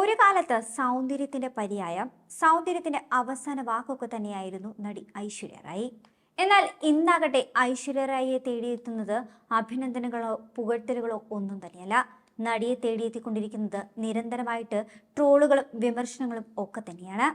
ഒരു കാലത്ത് സൗന്ദര്യത്തിന്റെ പര്യായം സൗന്ദര്യത്തിന്റെ അവസാന വാക്കൊക്കെ തന്നെയായിരുന്നു നടി ഐശ്വര്യ റായി. എന്നാൽ ഇന്നാകട്ടെ ഐശ്വര്യ റായിയെ തേടിയെത്തുന്നത് അഭിനന്ദനങ്ങളോ പുകഴ്ത്തലുകളോ ഒന്നും തന്നെയല്ല. നടിയെ തേടിയെത്തിക്കൊണ്ടിരിക്കുന്നത് നിരന്തരമായിട്ട് ട്രോളുകളും വിമർശനങ്ങളും ഒക്കെ തന്നെയാണ്.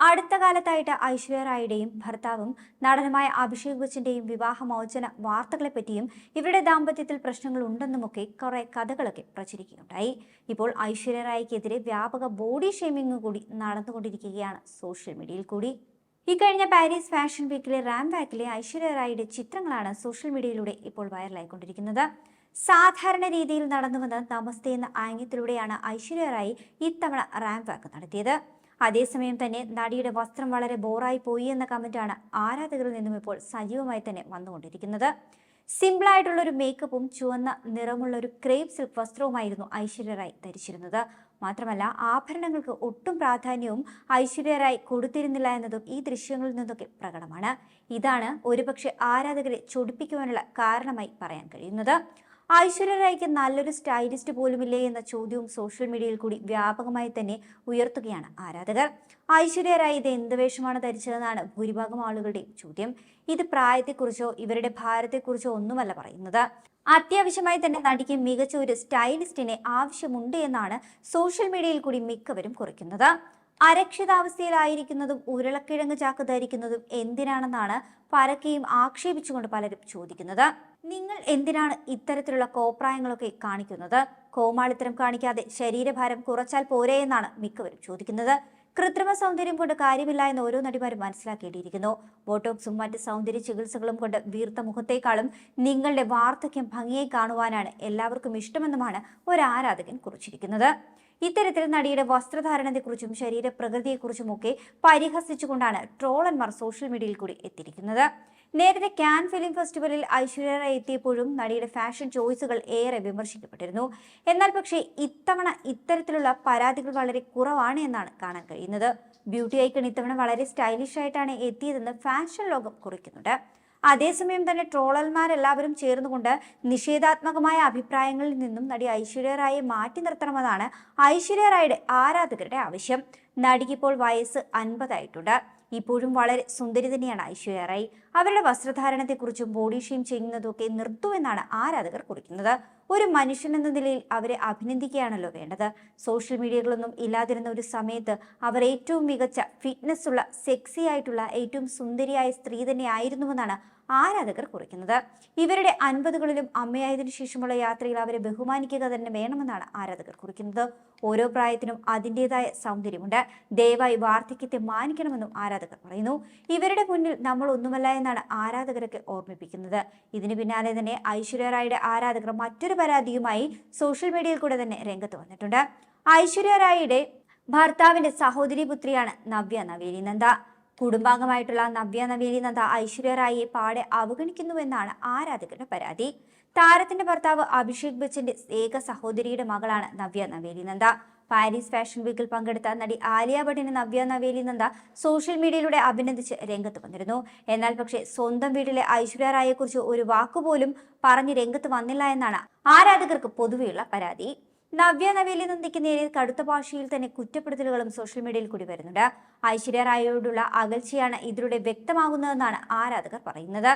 അടുത്ത കാലത്തായിട്ട് ഐശ്വര്യ റായിയുടെയും ഭർത്താവും നടനുമായ അഭിഷേക് ബച്ചന്റെയും വിവാഹമോചന വാർത്തകളെ പറ്റിയും ഇവരുടെ ദാമ്പത്യത്തിൽ പ്രശ്നങ്ങൾ ഉണ്ടെന്നുമൊക്കെ കുറേ കഥകളൊക്കെ പ്രചരിക്കുകയുണ്ടായി. ഇപ്പോൾ ഐശ്വര്യ റായിക്കെതിരെ വ്യാപക ബോഡി ഷേമിംഗ് കൂടി നടന്നുകൊണ്ടിരിക്കുകയാണ് സോഷ്യൽ മീഡിയയിൽ കൂടി. ഇക്കഴിഞ്ഞ പാരീസ് ഫാഷൻ വീക്കിലെ റാം വാക്കിലെ ഐശ്വര്യ റായിയുടെ ചിത്രങ്ങളാണ് സോഷ്യൽ മീഡിയയിലൂടെ ഇപ്പോൾ വൈറലായിക്കൊണ്ടിരിക്കുന്നത്. സാധാരണ രീതിയിൽ നടന്നു വന്ന നമസ്തേ എന്ന ആംഗ്യത്തിലൂടെയാണ് ഐശ്വര്യ റായി ഇത്തവണ റാം വാക്ക് നടത്തിയത്. അതേസമയം തന്നെ നടിയുടെ വസ്ത്രം വളരെ ബോറായി പോയി എന്ന കമന്റാണ് ആരാധകരിൽ നിന്നും ഇപ്പോൾ സജീവമായി തന്നെ വന്നുകൊണ്ടിരിക്കുന്നത്. സിമ്പിളായിട്ടുള്ള ഒരു മേക്കപ്പും ചുവന്ന നിറമുള്ള ഒരു ക്രേപ്പ് സിൽക്ക് വസ്ത്രവുമായിരുന്നു ഐശ്വര്യ റായ് ധരിച്ചിരുന്നത്. മാത്രമല്ല ആഭരണങ്ങൾക്ക് ഒട്ടും പ്രാധാന്യവും ഐശ്വര്യ റായ് കൊടുത്തിരുന്നില്ല എന്നതും ഈ ദൃശ്യങ്ങളിൽ നിന്നൊക്കെ പ്രകടമാണ്. ഇതാണ് ഒരുപക്ഷെ ആരാധകരെ ചൊടിപ്പിക്കുവാനുള്ള കാരണമായി പറയാൻ കഴിയുന്നത്. ഐശ്വര്യ റായ്ക്ക് നല്ലൊരു സ്റ്റൈലിസ്റ്റ് പോലുമില്ലേ എന്ന ചോദ്യവും സോഷ്യൽ മീഡിയയിൽ കൂടി വ്യാപകമായി തന്നെ ഉയർത്തുകയാണ് ആരാധകർ. ഐശ്വര്യ റായ് ഇത് എന്ത് വേഷമാണ് ധരിച്ചതെന്നാണ് ഭൂരിഭാഗം ആളുകളുടെയും ചോദ്യം. ഇത് പ്രായത്തെക്കുറിച്ചോ ഇവരുടെ ഭാരത്തെക്കുറിച്ചോ ഒന്നുമല്ല പറയുന്നത്. അത്യാവശ്യമായി തന്നെ നടിക്ക് മികച്ച ഒരു സ്റ്റൈലിസ്റ്റിനെ ആവശ്യമുണ്ട് എന്നാണ് സോഷ്യൽ മീഡിയയിൽ കൂടി മിക്കവരും കുറിക്കുന്നത്. അരക്ഷിതാവസ്ഥയിലായിരിക്കുന്നതും ഉരുളക്കിഴങ്ങ് ചാക്ക് ധരിക്കുന്നതും എന്തിനാണെന്നാണ് പരക്കെയും ആക്ഷേപിച്ചുകൊണ്ട് പലരും ചോദിക്കുന്നത്. നിങ്ങൾ എന്തിനാണ് ഇത്തരത്തിലുള്ള കോപ്രായങ്ങളൊക്കെ കാണിക്കുന്നത്? കോമാളിത്തരം കാണിക്കാതെ ശരീരഭാരം കുറച്ചാൽ പോരെ എന്നാണ് മിക്കവരും ചോദിക്കുന്നത്. കൃത്രിമ സൗന്ദര്യം കൊണ്ട് കാര്യമില്ല എന്ന് ഓരോ നടിമാരും മനസ്സിലാക്കേണ്ടിയിരിക്കുന്നു. ബോട്ടോക്സും മറ്റ് സൗന്ദര്യ ചികിത്സകളും കൊണ്ട് വീർത്ത മുഖത്തേക്കാളും നിങ്ങളുടെ വാർദ്ധക്യം ഭംഗിയെ കാണുവാനാണ് എല്ലാവർക്കും ഇഷ്ടമെന്നുമാണ് ഒരു ആരാധകൻ കുറിച്ചിരിക്കുന്നത്. ഇത്തരത്തിൽ നടിയുടെ വസ്ത്രധാരണത്തെക്കുറിച്ചും ശരീരപ്രകൃതിയെക്കുറിച്ചും ഒക്കെ പരിഹസിച്ചുകൊണ്ടാണ് ട്രോളന്മാർ സോഷ്യൽ മീഡിയയിൽ കൂടി എത്തിയിരിക്കുന്നത്. നേരത്തെ ക്യാൻ ഫിലിം ഫെസ്റ്റിവലിൽ ഐശ്വര്യ റായ് എത്തിയപ്പോഴും നടിയുടെ ഫാഷൻ ചോയ്സുകൾ ഏറെ വിമർശിക്കപ്പെട്ടിരുന്നു. എന്നാൽ പക്ഷേ ഇത്തവണ ഇത്തരത്തിലുള്ള പരാതികൾ വളരെ കുറവാണ് എന്നാണ് കാണാൻ കഴിയുന്നത്. ബ്യൂട്ടി ഐക്കൺ ഇത്തവണ വളരെ സ്റ്റൈലിഷ് ആയിട്ടാണ് എത്തിയതെന്ന് ഫാഷൻ ലോകം കുറിക്കുന്നുണ്ട്. അതേസമയം തന്നെ ട്രോളന്മാരെല്ലാവരും ചേർന്നുകൊണ്ട് നിഷേധാത്മകമായ അഭിപ്രായങ്ങളിൽ നിന്നും നടി ഐശ്വര്യ റായെ മാറ്റി നിർത്തണമെന്നാണ് ഐശ്വര്യ റായുടെ ആരാധകരുടെ ആവശ്യം. നടിക്കിപ്പോൾ വയസ്സ് അൻപതായിട്ടുണ്ട്. ഇപ്പോഴും വളരെ സുന്ദരി തന്നെയാണ് ഐശ്വര്യ റായ്. അവരുടെ വസ്ത്രധാരണത്തെക്കുറിച്ചും ബോഡി ഷെയിം ചെയ്യുന്നതൊക്കെ നിർത്തുമെന്നാണ് ആരാധകർ കുറിക്കുന്നത്. ഒരു മനുഷ്യൻ എന്ന നിലയിൽ അവരെ അഭിനന്ദിക്കുകയാണല്ലോ വേണ്ടത്. സോഷ്യൽ മീഡിയകളൊന്നും ഇല്ലാതിരുന്ന ഒരു സമയത്ത് അവർ ഏറ്റവും മികച്ച ഫിറ്റ്നസ് ഉള്ള സെക്സി ആയിട്ടുള്ള ഏറ്റവും സുന്ദരിയായ സ്ത്രീ തന്നെ ആയിരുന്നുവെന്നാണ് ആരാധകർ കുറിക്കുന്നത്. ഇവരുടെ അൻപതുകളിലും അമ്മയായതിനു ശേഷമുള്ള യാത്രയിൽ അവരെ ബഹുമാനിക്കുക തന്നെ വേണമെന്നാണ് ആരാധകർ കുറിക്കുന്നത്. ഓരോ പ്രായത്തിനും അതിന്റെതായ സൗന്ദര്യമുണ്ട്. ദയവായി വാർദ്ധക്യത്തെ മാനിക്കണമെന്നും ആരാധകർ പറയുന്നു. ഇവരുടെ മുന്നിൽ നമ്മൾ ഒന്നുമല്ല എന്നാണ് ആരാധകരൊക്കെ ഓർമ്മിപ്പിക്കുന്നത്. ഇതിന് പിന്നാലെ തന്നെ ഐശ്വര്യ റായിയുടെ ആരാധകർ മറ്റൊരു പരാതിയുമായി സോഷ്യൽ മീഡിയയിൽ കൂടെ തന്നെ രംഗത്ത് വന്നിട്ടുണ്ട്. ഐശ്വര്യ റായിയുടെ ഭർത്താവിന്റെ സഹോദരി പുത്രിയാണ് നവ്യ നവേലി നന്ദ. കുടുംബാംഗമായിട്ടുള്ള നവ്യ നവേലി നന്ദ ഐശ്വര്യ റായിയെ പാടെ അവഗണിക്കുന്നുവെന്നാണ് ആരാധകരുടെ പരാതി. താരത്തിന്റെ ഭർത്താവ് അഭിഷേക് ബച്ചന്റെ ഏക സഹോദരിയുടെ മകളാണ് നവ്യ നവേലി നന്ദ. പാരീസ് ഫാഷൻ വീക്കിൽ പങ്കെടുത്ത നടി ആലിയ ഭട്ടിനെ നവ്യ നവേലി നന്ദ സോഷ്യൽ മീഡിയയിലൂടെ അഭിനന്ദിച്ച് രംഗത്ത് വന്നിരുന്നു. എന്നാൽ പക്ഷേ സ്വന്തം വീട്ടിലെ ഐശ്വര്യ റായെക്കുറിച്ച് ഒരു വാക്കുപോലും പറഞ്ഞ് രംഗത്ത് വന്നില്ല എന്നാണ് ആരാധകർക്ക് പൊതുവെയുള്ള പരാതി. നവ്യ നവേലി നന്ദിക്ക് നേരെ കടുത്ത ഭാഷയിൽ തന്നെ കുറ്റപ്പെടുത്തലുകളും സോഷ്യൽ മീഡിയയിൽ കൂടി വരുന്നുണ്ട്. ഐശ്വര്യ റായോടുള്ള അകൽച്ചയാണ് ഇതിലൂടെ വ്യക്തമാകുന്നതെന്നാണ് ആരാധകർ പറയുന്നത്.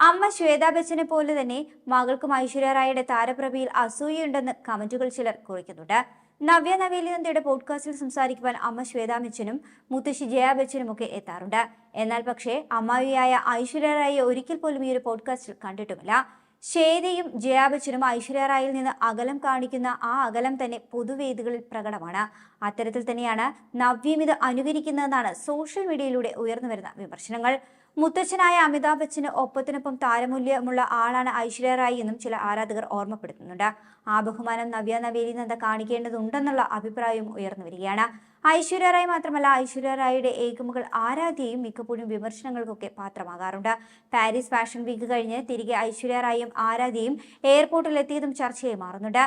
അമ്മ ശ്വേതാ ബച്ചനെ പോലെ തന്നെ മകൾക്കും ഐശ്വര്യ റായുടെ താരപ്രഭയിൽ അസൂയയുണ്ടെന്ന് കമന്റുകൾ ചിലർ കുറിക്കുന്നുണ്ട്. നവ്യ നവേലി നന്ദിയുടെ പോഡ്കാസ്റ്റിൽ സംസാരിക്കുവാൻ അമ്മ ശ്വേതാ ബച്ചനും മുത്തശ്ശി ജയ ബച്ചനും ഒക്കെ എത്താറുണ്ട്. എന്നാൽ പക്ഷേ അമ്മാവിയായ ഐശ്വര്യ റായയെ ഒരിക്കൽ പോലും ഈ ഒരു പോഡ്കാസ്റ്റിൽ കണ്ടിട്ടുമില്ല. ശ്വേതയും ജയാബച്ചനും ഐശ്വര്യ റായിൽ നിന്ന് അകലം കാണിക്കുന്ന ആ അകലം തന്നെ പൊതുവേദികളിൽ പ്രകടമാണ്. അത്തരത്തിൽ തന്നെയാണ് നവ്യം ഇത് അനുകരിക്കുന്നതെന്നാണ് സോഷ്യൽ മീഡിയയിലൂടെ ഉയർന്നു വരുന്ന വിമർശനങ്ങൾ. മുത്തച്ഛനായ അമിതാഭ് ബച്ചന് ഒപ്പത്തിനൊപ്പം താരമൂല്യമുള്ള ആളാണ് ഐശ്വര്യ റായി എന്നും ചില ആരാധകർ ഓർമ്മപ്പെടുത്തുന്നുണ്ട്. ആ ബഹുമാനം നവ്യ നവേലി നന്ദ കാണിക്കേണ്ടതുണ്ടെന്നുള്ള അഭിപ്രായവും ഉയർന്നു വരികയാണ്. ഐശ്വര്യ റായ് മാത്രമല്ല ഐശ്വര്യ റായിയുടെ ഏകമകൾ ആരാധ്യയും മിക്കപ്പോഴും വിമർശനങ്ങൾക്കൊക്കെ പാത്രമാകാറുണ്ട്. പാരീസ് ഫാഷൻ വീക്ക് കഴിഞ്ഞ് തിരികെ ഐശ്വര്യ റായും ആരാധ്യയും എയർപോർട്ടിൽ എത്തിയതും ചർച്ചയായി മാറുന്നുണ്ട്.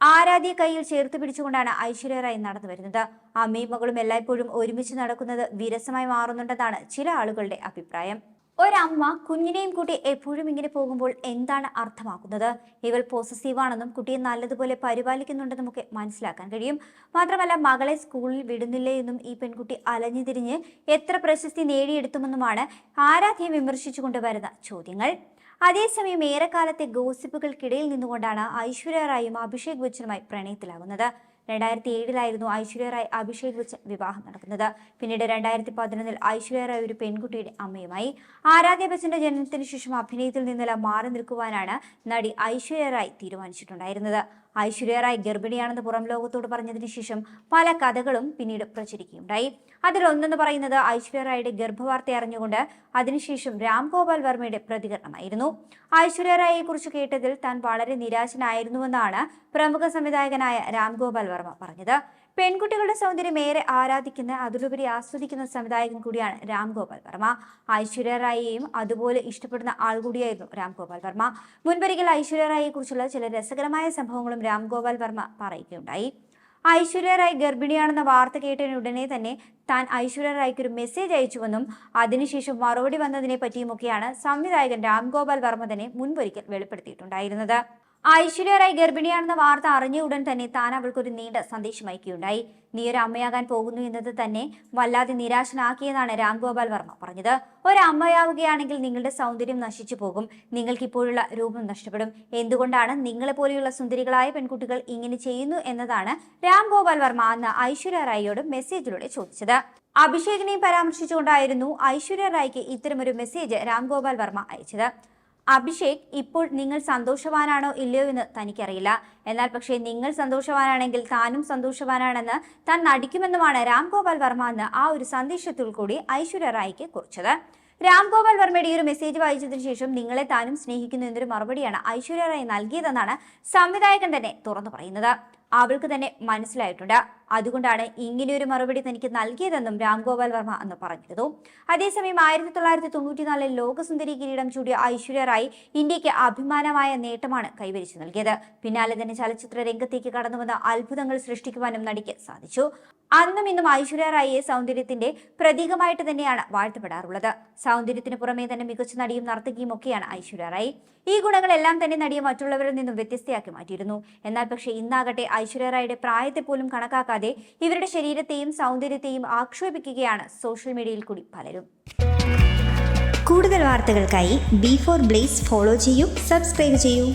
ആരാധ്യ കയ്യിൽ ചേർത്ത് പിടിച്ചുകൊണ്ടാണ് ഐശ്വര്യ റായ് നടന്നു വരുന്നത്. അമ്മയും മകളും എല്ലായ്പ്പോഴും ഒരുമിച്ച് നടക്കുന്നത് വിരസമായി മാറുന്നുണ്ടെന്നാണ് ചില ആളുകളുടെ അഭിപ്രായം. ഒരമ്മ കുഞ്ഞിനെയും കൂട്ടി എപ്പോഴും ഇങ്ങനെ പോകുമ്പോൾ എന്താണ് അർത്ഥമാക്കുന്നത്? ഇവൾ പോസസീവാണെന്നും കുട്ടിയെ നല്ലതുപോലെ പരിപാലിക്കുന്നുണ്ടെന്നും ഒക്കെ മനസ്സിലാക്കാൻ കഴിയും. മാത്രമല്ല മകളെ സ്കൂളിൽ വിടുന്നില്ലേ എന്നും ഈ പെൺകുട്ടി അലഞ്ഞു തിരിഞ്ഞ് എത്ര പ്രശസ്തി നേടിയെടുത്തുമെന്നുമാണ് ആരാധ്യം വിമർശിച്ചുകൊണ്ട് വരുന്ന ചോദ്യങ്ങൾ. അതേസമയം ഏറെക്കാലത്തെ ഗോസിപ്പുകൾക്കിടയിൽ നിന്നുകൊണ്ടാണ് ഐശ്വര്യ റായും അഭിഷേക് ബച്ചനുമായി പ്രണയത്തിലാകുന്നത്. രണ്ടായിരത്തി ഏഴിലായിരുന്നു ഐശ്വര്യ റായ് അഭിഷേക് ബച്ചൻ വിവാഹം നടക്കുന്നത് പിന്നീട് രണ്ടായിരത്തി പതിനൊന്നിൽ ഐശ്വര്യ റായ് ഒരു പെൺകുട്ടിയുടെ അമ്മയുമായി. ആരാധ്യ ബച്ചന്റെ ജനനത്തിന് ശേഷം അഭിനയത്തിൽ നിന്നെല്ലാം മാറി നിൽക്കുവാനാണ് നടി ഐശ്വര്യ റായ് തീരുമാനിച്ചിട്ടുണ്ടായിരുന്നത്. ഐശ്വര്യ റായ് ഗർഭിണിയാണെന്ന് പുറം ലോകത്തോട് പറഞ്ഞതിന് ശേഷം പല കഥകളും പിന്നീട് പ്രചരിക്കുകയുണ്ടായി. അതിലൊന്നെന്ന് പറയുന്നത് ഐശ്വര്യ റായുടെ ഗർഭവാർത്ത അറിഞ്ഞുകൊണ്ട് അതിനുശേഷം രാം ഗോപാൽ വർമ്മയുടെ പ്രതികരണമായിരുന്നു. ഐശ്വര്യ റായിയെ കുറിച്ച് കേട്ടതിൽ താൻ വളരെ നിരാശനായിരുന്നുവെന്നാണ് പ്രമുഖ സംവിധായകനായ രാം ഗോപാൽ വർമ്മ പറഞ്ഞത്. പെൺകുട്ടികളുടെ സൗന്ദര്യം ഏറെ ആരാധിക്കുന്ന അതിലുപരി ആസ്വദിക്കുന്ന സംവിധായകൻ കൂടിയാണ് രാം ഗോപാൽ വർമ്മ. ഐശ്വര്യ റായിയെയും അതുപോലെ ഇഷ്ടപ്പെടുന്ന ആൾ കൂടിയായിരുന്നു രാം ഗോപാൽ വർമ്മ. മുൻപൊരിക്കൽ ഐശ്വര്യ റായിയെ കുറിച്ചുള്ള ചില രസകരമായ സംഭവങ്ങളും രാം ഗോപാൽ വർമ്മ പറയുകയുണ്ടായി. ഐശ്വര്യ റായ് ഗർഭിണിയാണെന്ന വാർത്ത കേട്ടതിന് ഉടനെ തന്നെ താൻ ഐശ്വര്യ റായ്ക്ക് ഒരു മെസ്സേജ് അയച്ചുവെന്നും അതിനുശേഷം മറുപടി വന്നതിനെ പറ്റിയുമൊക്കെയാണ് സംവിധായകൻ രാം ഗോപാൽ വർമ്മ തന്നെ മുൻപൊരിക്കൽ വെളിപ്പെടുത്തിയിട്ടുണ്ടായിരുന്നത്. ഐശ്വര്യ റായ് ഗർഭിണിയാണെന്ന വാർത്ത അറിഞ്ഞ ഉടൻ തന്നെ താൻ അവൾക്കൊരു നീണ്ട സന്ദേശം അയക്കുകയുണ്ടായി നീ ഒരു അമ്മയാകാൻ പോകുന്നു എന്നത് തന്നെ വല്ലാതെ നിരാശനാക്കിയെന്നാണ് രാംഗോപാൽ വർമ്മ പറഞ്ഞത്. ഒരു അമ്മയാവുകയാണെങ്കിൽ നിങ്ങളുടെ സൗന്ദര്യം നശിച്ചു പോകും. നിങ്ങൾക്ക് ഇപ്പോഴുള്ള രൂപം നഷ്ടപ്പെടും. എന്തുകൊണ്ടാണ് നിങ്ങളെ പോലെയുള്ള സുന്ദരികളായ പെൺകുട്ടികൾ ഇങ്ങനെ ചെയ്യുന്നു എന്നതാണ് രാംഗോപാൽ വർമ്മ അന്ന് ഐശ്വര്യ റായിയോട് മെസ്സേജിലൂടെ ചോദിച്ചത്. അഭിഷേകിനെയും പരാമർശിച്ചുകൊണ്ടായിരുന്നു ഐശ്വര്യ റായിക്ക് ഇത്തരമൊരു മെസ്സേജ് രാംഗോപാൽ വർമ്മ അയച്ചത്. അഭിഷേക് ഇപ്പോൾ നിങ്ങൾ സന്തോഷവാനാണോ ഇല്ലയോ എന്ന് തനിക്കറിയില്ല. എന്നാൽ പക്ഷേ നിങ്ങൾ സന്തോഷവാനാണെങ്കിൽ താനും സന്തോഷവാനാണെന്ന് താൻ നടിക്കുമെന്നുമാണ് രാം ഗോപാൽ വർമ്മ എന്ന് ആ ഒരു സന്ദേശത്തിൽ കൂടി ഐശ്വര്യ റായിക്ക് കുറിച്ചത്. രാം ഗോപാൽ വർമ്മയുടെ ഈ ഒരു മെസ്സേജ് വായിച്ചതിന് ശേഷം നിങ്ങളെ താനും സ്നേഹിക്കുന്നു എന്നൊരു മറുപടിയാണ് ഐശ്വര്യ റായ് നൽകിയതെന്നാണ് സംവിധായകൻ തന്നെ തുറന്നു പറയുന്നത്. അവൾക്ക് തന്നെ മനസ്സിലായിട്ടുണ്ട്. അതുകൊണ്ടാണ് ഇങ്ങനെയൊരു മറുപടി തനിക്ക് നൽകിയതെന്നും രാംഗോപാൽ വർമ്മ അന്ന് പറഞ്ഞിരുന്നു. അതേസമയം ആയിരത്തി തൊള്ളായിരത്തി തൊണ്ണൂറ്റിനാലിൽ ലോകസുന്ദരി കിരീടം ചൂടിയ ഐശ്വര്യ റായ് ഇന്ത്യയ്ക്ക് അഭിമാനമായ നേട്ടമാണ് കൈവരിച്ചു നൽകിയത്. പിന്നാലെ തന്നെ ചലച്ചിത്ര രംഗത്തേക്ക് കടന്നുവന്ന അത്ഭുതങ്ങൾ സൃഷ്ടിക്കുവാനും നടിക്ക് സാധിച്ചു. അന്നും ഇന്നും ഐശ്വര്യ റായിയെ സൗന്ദര്യത്തിന്റെ പ്രതീകമായിട്ട് തന്നെയാണ് വാഴ്ത്തപ്പെടാറുള്ളത്. സൗന്ദര്യത്തിന് പുറമേ തന്നെ മികച്ച നടിയും നർത്തകിയും ഒക്കെയാണ് ഐശ്വര്യ റായി. ഈ ഗുണങ്ങളെല്ലാം തന്നെ നടിയെ മറ്റുള്ളവരിൽ നിന്നും വ്യത്യസ്തയാക്കി മാറ്റിയിരുന്നു. എന്നാൽ പക്ഷേ ഇന്നാകട്ടെ ഐശ്വര്യ റായിയുടെ പ്രായത്തെ പോലും കണക്കാക്കാതെ ഇവരുടെ ശരീരത്തെയും സൗന്ദര്യത്തെയും ആക്ഷേപിക്കുകയാണ് സോഷ്യൽ മീഡിയയിൽ കൂടി പലരും. കൂടുതൽ വാർത്തകൾക്കായി ബി ഫോർ ബ്ലേസ് ഫോളോ ചെയ്യൂ സബ്സ്ക്രൈബ് ചെയ്യൂ.